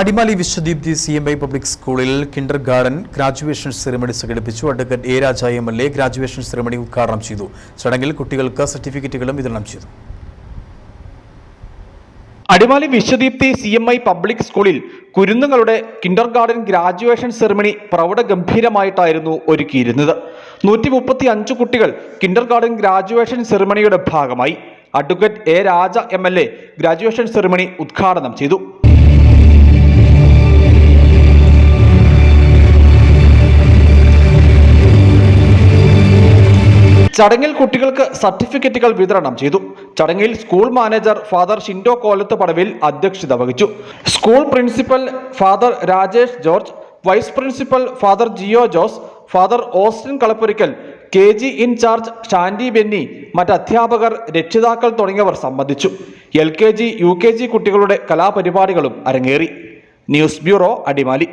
Adimali Vishwadeepthi C M I public സ്കൂളിൽ kindergarten graduation ceremony സംഘടിപ്പിച്ചു. Advocate A Raja M L A graduation ceremony ഉദ്ഘാടനം ചെയ്തു. ചടങ്ങിൽ കുട്ടികൾക്ക് സർട്ടിഫിക്കറ്റുകളും വിതരണം ചെയ്തു. Adimali Vishwadeepthi C M I public സ്കൂളിൽ കുരുന്നുകളുടെ കിൻഡർ ഗാർഡൻ ഗ്രാജുവേഷൻ സെറിമണി പ്രൗഢഗംഭീരമായിട്ടായിരുന്നു ഒരുക്കിയിരുന്നത്. നൂറ്റി മുപ്പത്തി അഞ്ച് കുട്ടികൾ കിൻഡർ ഗാർഡൻ ഗ്രാജുവേഷൻ സെറിമണിയുടെ ഭാഗമായി. Advocate A Raja M L A graduation ceremony ഉദ്ഘാടനം ചെയ്തു. ചടങ്ങിൽ കുട്ടികൾക്ക് സർട്ടിഫിക്കറ്റുകൾ വിതരണം ചെയ്തു. ചടങ്ങിൽ school manager father Shindo Kolath പടവിൽ അധ്യക്ഷത വഹിച്ചു. School principal father Rajesh George vice principal father Jio Jose father Austin Kalappurackal K G incharge Shandy Benny മറ്റ് അധ്യാപകർ രക്ഷിതാക്കൾ തുടങ്ങിയവർ സംബന്ധിച്ചു. L K G U K G കുട്ടികളുടെ കലാപരിപാടികളും അരങ്ങേറി. News bureau Adimali.